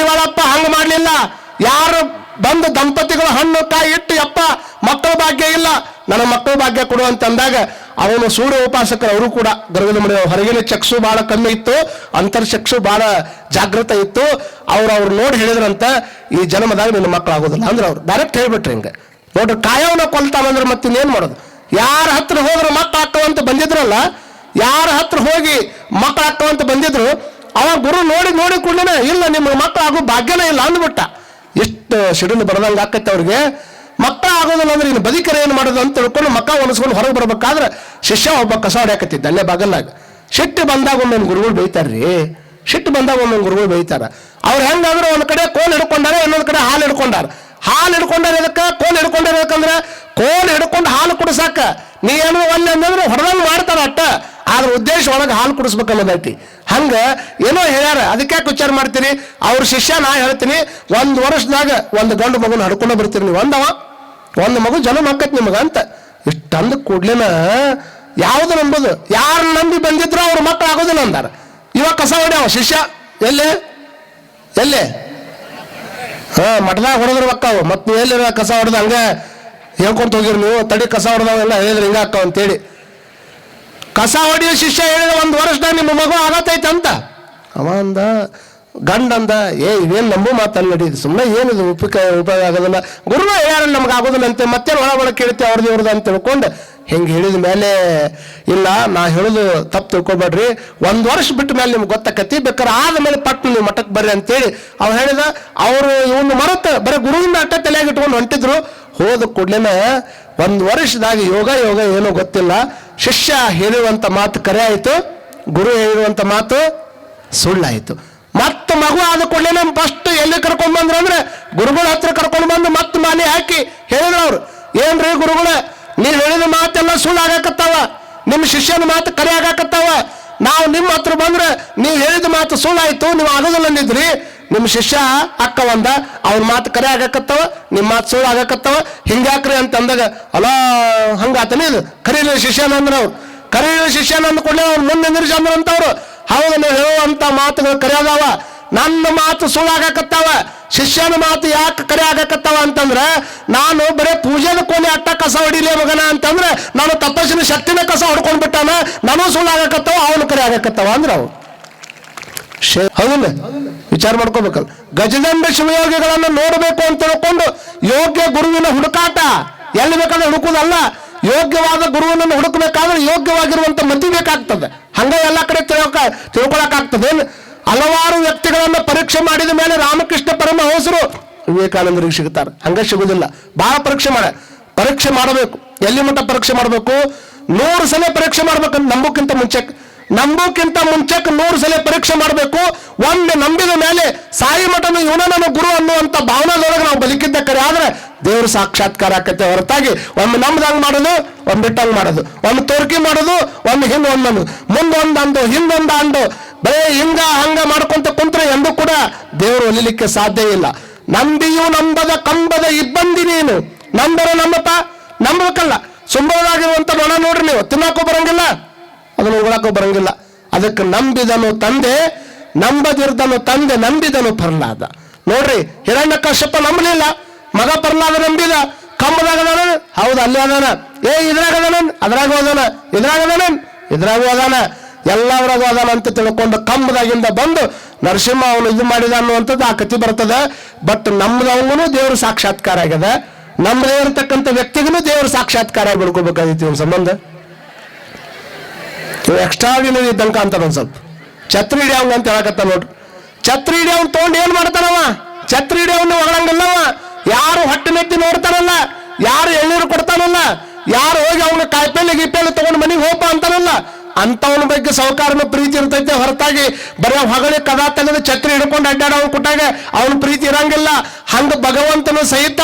ಮಡಿವಾಳಪ್ಪ ಹಂಗ ಮಾಡ್ಲಿಲ್ಲ. ಯಾರು ಬಂದು ದಂಪತಿಗಳು ಹಣ್ಣು ಕಾಯಿ ಇಟ್ಟು ಅಪ್ಪ ಮಕ್ಕಳ ಭಾಗ್ಯ ಇಲ್ಲ. ನನ್ನ ಮಕ್ಕಳ ಭಾಗ್ಯ ಕೊಡು ಅಂತ ಅಂದಾಗ ಅವನು ಸೂರ್ಯ ಉಪಾಸಕರು ಅವರು ಕೂಡ ಗರ್ಗದ ಮನೆ ಹೊರಗಿನ ಚಕ್ಷು ಬಹಳ ಕಮ್ಮಿ ಇತ್ತು. ಅಂತರ್ಚಕ್ಷು ಬಹಳ ಜಾಗೃತ ಇತ್ತು. ಅವ್ರು ಅವ್ರು ನೋಡಿ ಹೇಳಿದ್ರಂತ, ಈ ಜನ್ಮದಾಗ ನಿನ್ನ ಮಕ್ಕಳು ಆಗೋದಿಲ್ಲ. ಅಂದ್ರೆ ಅವ್ರು ಡೈರೆಕ್ಟ್ ಹೇಳ್ಬಿಟ್ರಿ ಹಿಂಗೆ. ನೋಡ್ರಿ ಕಾಯವನ್ನ ಕೊಲ್ತಾನಂದ್ರೆ ಮತ್ತೆ ಇನ್ನೇನ್ ಮಾಡೋದು? ಯಾರ ಹತ್ರ ಹೋದ್ರೆ ಮಕ್ಕಳು ಹಾಕವಂತ ಬಂದಿದ್ರಲ್ಲ, ಯಾರ ಹತ್ರ ಹೋಗಿ ಮಕ್ಕಳು ಅಂತ ಬಂದಿದ್ರು ಅವಾಗ ಗುರು ನೋಡಿ ನೋಡಿ ಕೂಡಲೇ ಇಲ್ಲ ನಿಮ್ಮ ಮಕ್ಕಳು ಆಗೋ ಭಾಗ್ಯನೇ ಇಲ್ಲ ಅಂದ್ಬಿಟ್ಟ. ಎಷ್ಟು ಸಿಡಿಲು ಬರದಂಗೆ ಆಕೈತೆ ಅವ್ರಿಗೆ. ಮಕ್ಕಳು ಆಗೋದಿಲ್ಲ ಅಂದ್ರೆ ಇನ್ನು ಬದಿಕರ ಏನು ಮಾಡೋದು ಅಂತ ತಿಳ್ಕೊಂಡು ಮಕ್ಕ ಒಣಸ್ಕೊಂಡು ಹೊರಗೆ ಬರ್ಬೇಕಾದ್ರೆ ಶಿಷ್ಯ ಒಬ್ಬ ಕಸ ಹೊಡ್ಯಾಕತ್ತಿದ್ದ ಅಲ್ಲೇ ಬಾಗಲ್ನಾಗ. ಸಿಟ್ಟು ಬಂದಾಗ ಒಮ್ಮೆ ಗುರುಗಳು ಬೈತಾರ್ರಿ. ಸಿಟ್ಟು ಬಂದಾಗ ಒಮ್ಮೆ ಗುರುಗಳು ಬೈತಾರ. ಅವ್ರು ಹೆಂಗಾದ್ರೆ ಒಂದು ಕಡೆ ಕೋಲ್ ಹಿಡ್ಕೊಂಡಾರ, ಇನ್ನೊಂದು ಕಡೆ ಹಾಲು ಹಿಡ್ಕೊಂಡಾರ. ಹಾಲು ಹಿಡ್ಕೊಂಡಾರ ಇದಕ್ಕೆ ಕೋಲ್ ಹಿಡ್ಕೊಂಡಾರ ಕೋಲ್ ಹಿಡ್ಕೊಂಡು ಹಾಲು ಕುಡಿಸಾಕ. ನೀ ಏನು ಒಲ್ಲೆ ಅಂದ್ರೆ ಹೊಡೆದಂಗ್ ಮಾಡ್ತಾರ ಅಟ್ಟ. ಆದ್ರ ಉದ್ದೇಶ ಒಳಗೆ ಹಾಲು ಕುಡಿಸ್ಬೇಕನ್ನೋದೈತಿ ಹಂಗ ಏನೋ ಹೇಳ್ಯಾರ, ಅದಕ್ಕೆ ಯಾಕೆ ವಿಚಾರ ಮಾಡ್ತೀರಿ? ಅವ್ರ ಶಿಷ್ಯ ನಾ ಹೇಳ್ತೀನಿ, ಒಂದ್ ವರ್ಷದಾಗ ಒಂದು ಗಂಡು ಮಗುನ ಹಡ್ಕೊಂಡು ಬರ್ತೀರಿ ನೀವು. ಒಂದವ? ಒಂದು ಮಗು ಜನ್ಮ ಹಾಕತ್ ನಿಮಗ ಅಂತ. ಇಷ್ಟಂದ ಕೂಡ್ಲೇನ ಯಾವ್ದು ನಂಬುದು? ಯಾರು ನಂಬಿ ಬಂದಿದ್ರು ಅವ್ರ ಮಕ್ಕಳು ಆಗೋದಿಲ್ಲ ಅಂದಾರ. ಇವಾಗ ಕಸ ಹೊಡ್ಯಾವ ಶಿಷ್ಯ? ಎಲ್ಲಿ? ಎಲ್ಲಿ? ಹಾ, ಮಠದಾಗ ಹೊಡೆದ್ರ ಮಕ್ಕಳು ಮತ್ತೆ ಎಲ್ಲಿ ಕಸ ಹೊಡೆದ ಹಂಗ ಹೇಳ್ಕೊಂತ ಹೋಗಿರಿ ನೀವು ತಡಿ ಕಸ ಹೊಡೆದವೆಲ್ಲ ಹೇಳಿದ್ರೆ ಹಿಂಗ ಅಕ್ಕ ಅಂತೇಳಿ. ಕಸ ಹೊಡೆಯೋ ಶಿಷ್ಯ ಹೇಳಿದ ಒಂದು ವರ್ಷದಾಗ ನಿಮ್ಮ ಮಗು ಆಗತೈತೆ ಅಂತ ಅವ ಅಂದ, ಗಂಡ ಅಂದ, ಏ ಇವೇನು ನಂಬು ಮಾತಲ್ಲ ನಡೀದು ಸುಮ್ಮನೆ ಏನಿದು ಉಪಯೋಗ ಉಪಯೋಗ ಆಗೋದಿಲ್ಲ. ಗುರು ಯಾರು ನಮ್ಗೆ ಆಗೋದಿಲ್ಲ ಅಂತ ಮತ್ತೆ ಒಳ ಒಳ ಕೇಳ್ತಿ ಅವ್ರದ್ದು ಇವ್ರದ್ದು ಅಂತ ತಿಳ್ಕೊಂಡು ಹಿಂಗೆ ಹೇಳಿದ ಮೇಲೆ, ಇಲ್ಲ, ನಾ ಹೇಳೋದು ತಪ್ಪು ತಿಳ್ಕೊಬೇಡ್ರಿ. ಒಂದು ವರ್ಷ ಬಿಟ್ಟ ಮೇಲೆ ನಿಮ್ಗೆ ಗೊತ್ತಾಕತಿ, ಬೇಕಾದ್ರೆ ಆದಮೇಲೆ ಪಟ್ಟು ನೀವು ಮಠಕ್ಕೆ ಬರ್ರಿ ಅಂತೇಳಿ. ಅವ್ರು ಹೇಳಿದ, ಅವರು ಇವನು ಮರತ, ಬರೀ ಗುರುವಿನ ಅಟ್ಟ ತಲೆಯಾಗಿ ಇಟ್ಕೊಂಡು ಹೊಂಟಿದ್ರು. ಹೋದ ಕೂಡಲೇ ಒಂದು ವರ್ಷದಾಗ ಯೋಗ ಯೋಗ ಏನೋ ಗೊತ್ತಿಲ್ಲ. ಶಿಷ್ಯ ಹೇಳುವಂತ ಮಾತು ಕರೆ ಆಯಿತು ಗುರು ಹೇಳುವಂಥ ಮಾತು ಸುಳ್ಳಾಯಿತು. ಮತ್ತೆ ಮಗು ಆದ ಕೂಡಲೇ ನಮ್ಮ ಫಸ್ಟ್ ಎಲ್ಲಿ ಕರ್ಕೊಂಡ್ ಬಂದ್ರು ಅಂದ್ರೆ ಗುರುಗಳ ಹತ್ರ ಕರ್ಕೊಂಡು ಬಂದು ಮತ್ತೆ ಮಾಲೆ ಹಾಕಿ ಹೇಳಿದ್ರು ಅವ್ರು. ಏನ್ರಿ ಗುರುಗಳ, ನೀವು ಹೇಳಿದ ಮಾತೆಲ್ಲ ಸುಳ್ಳು ಆಗಾಕತ್ತಾವ ನಿಮ್ಮ ಶಿಷ್ಯನ ಮಾತು ಕರೆ ಆಗಾಕತ್ತಾವ ನಾವು ನಿಮ್ಮ ಹತ್ರ ಬಂದ್ರೆ ನೀವು ಹೇಳಿದ ಮಾತು ಸುಳ್ಳಾಯ್ತು, ನೀವು ಆಗೋದಿಲ್ಲ ಅಂದಿದ್ರಿ ನಿಮ್ಮ ಶಿಷ್ಯ ಅಕ್ಕ ಒಂದ ಅವ್ರ ಮಾತು ಕರೆ ಆಗಕತ್ತವ, ನಿಮ್ಮ ಮಾತು ಸುಳ್ಳು ಆಗಕತ್ತವ ಹಿಂಗಾಕ್ರಿ ಅಂತ ಅಂದಾಗ, ಅಲಾ, ಹಂಗಾತನೇ ಇದು? ಕರೀಲಿ ಶಿಷ್ಯನ ಅಂದ್ರೆ ಅವ್ರು ಕರೀಲಿ ಶಿಷ್ಯನ ಅಂದ್ಕೊಂಡೆ ಅವ್ರು ಮುಂದೆ ನಿಂದಿರ್ಸಿ ಅಂದ್ರ ಅಂತವ್ರು. ಹೌದು, ನೀವು ಹೇಳುವಂತ ಮಾತುಗಳು ಕರೆ ಅದಾವ ನನ್ನ ಮಾತು ಸುಳ್ಳಾಗಕತ್ತಾವ ಶಿಷ್ಯನ ಮಾತು ಯಾಕೆ ಕರೆ ಆಗಕತ್ತಾವ ಅಂತಂದ್ರೆ, ನಾನು ಬರೇ ಪೂಜೆನ ಕೊನೆ ಅಟ್ಟ ಕಸ ಹೊಡಿಲೇ ಮಗನ ಅಂತಂದ್ರೆ, ನಾನು ತಪಸ್ಸಿನ ಶಕ್ತಿನ ಕಸ ಹೊಡ್ಕೊಂಡ್ ಬಿಟ್ಟಾನ. ನಾನು ಸುಳ್ಳಾಗಕತ್ತಾವ ಅವನು ಕರೆ ಆಗಕತ್ತಾವ ಅಂದ್ರೆ ಅವ್ರು ಹೌದು ವಿಚಾರ ಮಾಡ್ಕೋಬೇಕಲ್ಲ. ಗಜದಂಬ ಶಿವಯೋಗಿಗಳನ್ನು ನೋಡಬೇಕು ಅಂತ ತಿಳ್ಕೊಂಡು ಯೋಗ್ಯ ಗುರುವಿನ ಹುಡುಕಾಟ ಎಲ್ಲಿ ಬೇಕಾದ್ರೆ ಹುಡುಕುದಲ್ಲ. ಯೋಗ್ಯವಾದ ಗುರುವನ್ನು ಹುಡುಕಬೇಕಾದ್ರೆ ಯೋಗ್ಯವಾಗಿರುವಂತ ಮತಿ ಬೇಕಾಗ್ತದೆ. ಹಂಗ ಎಲ್ಲ ಕಡೆ ತಿಳ್ಕ ತಿಳ್ಕೊಳಕಾಗ್ತದೆ ಹಲವಾರು ವ್ಯಕ್ತಿಗಳನ್ನ ಪರೀಕ್ಷೆ ಮಾಡಿದ ಮೇಲೆ ರಾಮಕೃಷ್ಣ ಪರಮಹಂಸರು ವಿವೇಕಾನಂದರಿಗೆ ಸಿಗ್ತಾರೆ. ಹಂಗ ಸಿಗುದಿಲ್ಲ. ಬಹಳ ಪರೀಕ್ಷೆ ಮಾಡ, ಪರೀಕ್ಷೆ ಮಾಡಬೇಕು. ಎಲ್ಲಿ ಮಟ್ಟ ಪರೀಕ್ಷೆ ಮಾಡಬೇಕು? ನೂರು ಸಲ ಪರೀಕ್ಷೆ ಮಾಡ್ಬೇಕಂತ ನಂಬೋಕ್ಕಿಂತ ಮುಂಚೆ. ನಂಬೋಕ್ಕಿಂತ ಮುಂಚೆಕ್ ನೂರು ಸಲ ಪರೀಕ್ಷೆ ಮಾಡಬೇಕು. ಒಂದು ನಂಬಿದ ಮೇಲೆ ಸಾಯಿ ಮಠನ ಇವನ ನನ್ನ ಗುರು ಅನ್ನುವಂತ ಭಾವನೆದೊಳಗೆ ನಾವು ಬದುಕಿದ್ದ ಕರೆ. ಆದ್ರೆ ದೇವ್ರ ಸಾಕ್ಷಾತ್ಕಾರ ಆಕತೆ ಹೊರತಾಗಿ ಒಮ್ಮೆ ನಮ್ದಂಗ್ ಮಾಡೋದು, ಒಮ್ಮೆ ಬಿಟ್ಟಂಗ್ ಮಾಡೋದು. ಒಂದು ತೋರ್ಕಿ ಮಾಡೋದು ಹಿಂದ್ ಒಂದನ್ನು ಮುಂದೊಂದು ಅಂದು ಹಿಂದೊಂದು ಅಂದು ಬರೇ ಹಿಂಗ ಹಂಗ ಮಾಡ್ಕೊಂತ ಕುಂತ್ರೆ ಎಂದು ಕೂಡ ದೇವರು ಒಲಿಲಿಕ್ಕೆ ಸಾಧ್ಯ ಇಲ್ಲ. ನಂಬಿಯು ನಂಬದ ಕಂಬದ ಇಬ್ಬಂದಿ ನೀನು. ನಂಬರು ನಂಬಪ್ಪ ನಂಬಬೇಕಲ್ಲ. ಸುಂಬರದಾಗಿರುವಂತ ನೊಣ ನೋಡ್ರಿ ನೀವು. ತಿನ್ನಕ್ಕೂ ಬರಂಗಿಲ್ಲ. ಅದನ್ನು ಉಗಳಕ್ಕೂ ಬರಂಗಿಲ್ಲ. ಅದಕ್ಕೆ ನಂಬಿದನು ತಂದೆ, ನಂಬದಿರ್ದನು ತಂದೆ, ನಂಬಿದನು ಪ್ರಹ್ಲಾದ. ನೋಡ್ರಿ ಹಿರಣ್ಯ ಕಶ್ಯಪ ನಂಬಲಿಲ್ಲ. ಮಗ ಪರ್ಲಾದ ನಂಬಿದ. ಕಂಬದಾಗ ಹೌದು, ಅಲ್ಲೇ ಅದಾನ. ಏ, ಇದ್ರಾಗ ಅದಾನ. ಅದ್ರಾಗ ಅದಾನ. ಇದ್ರಾಗ ಇದ್ರಾಗೂ ಅದಾನ. ಎಲ್ಲವರಾಗೂ ಅದಾನ ಅಂತ ತಿಳ್ಕೊಂಡು ಕಂಬದಾಗಿಂದ ಬಂದು ನರಸಿಂಹ ಅವನು ಇದು ಮಾಡಿದ ಅನ್ನುವಂಥದ್ದು ಆ ಕತಿ ಬರ್ತದೆ. ಬಟ್ ನಮ್ದವನು ದೇವರು ಸಾಕ್ಷಾತ್ಕಾರ ಆಗ್ಯದ. ನಮ್ಮದೇ ಇರತಕ್ಕಂಥ ವ್ಯಕ್ತಿಗೂ ದೇವರು ಸಾಕ್ಷಾತ್ಕಾರ ಬಿಡ್ಕೋಬೇಕಾಗಿತ್ತು ಇವ್ನ ಸಂಬಂಧ. ಎಕ್ಸ್ಟ್ರಾಡಿನರಿ ಇದ್ದಂಕ ಅಂತಾನ ಒಂದು ಸ್ವಲ್ಪ. ಛತ್ರಿ ಹಿಡಿಯವಂಗ ಅಂತ ಹೇಳಕತ್ತ ನೋಡ್ರಿ. ಛತ್ರಿ ಹಿಡಿಯವ್ ತೊಗೊಂಡು ಏನ್ ಮಾಡ್ತಾನವ? ಛತ್ರಿ ಹಿಡಿಯವ್ನ ಒಳಗಂಗಿಲ್ಲವ ಯಾರು ಹೊಟ್ಟೆ ನೆತ್ತಿ ನೋಡ್ತಾನಲ್ಲ, ಯಾರು ಎಳ್ನೀರು ಕೊಡ್ತಾನಲ್ಲ, ಯಾರು ಹೋಗಿ ಅವನ ಕಾಯಿಪಲ್ಲೆ ಗೀಪಲ್ಲೆ ತಗೊಂಡು ಮನೆಗೆ ಹೋಗ್ಬಾ ಅಂತಾನಲ್ಲ ಅಂತವನ ಬಗ್ಗೆ ಸೌಕಾರನ ಪ್ರೀತಿ ಇರ್ತೈತೆ ಹೊರತಾಗಿ ಬರೀ ಹೊಗಳಿ ಕದ ತೆಗೆದು ಛತ್ರಿ ಹಿಡ್ಕೊಂಡು ಅಡ್ಡಾಡವ್ ಕೊಟ್ಟಾಗ ಅವನ ಪ್ರೀತಿ ಇರಂಗಿಲ್ಲ. ಹಂಗ ಭಗವಂತನು ಸಹಿತ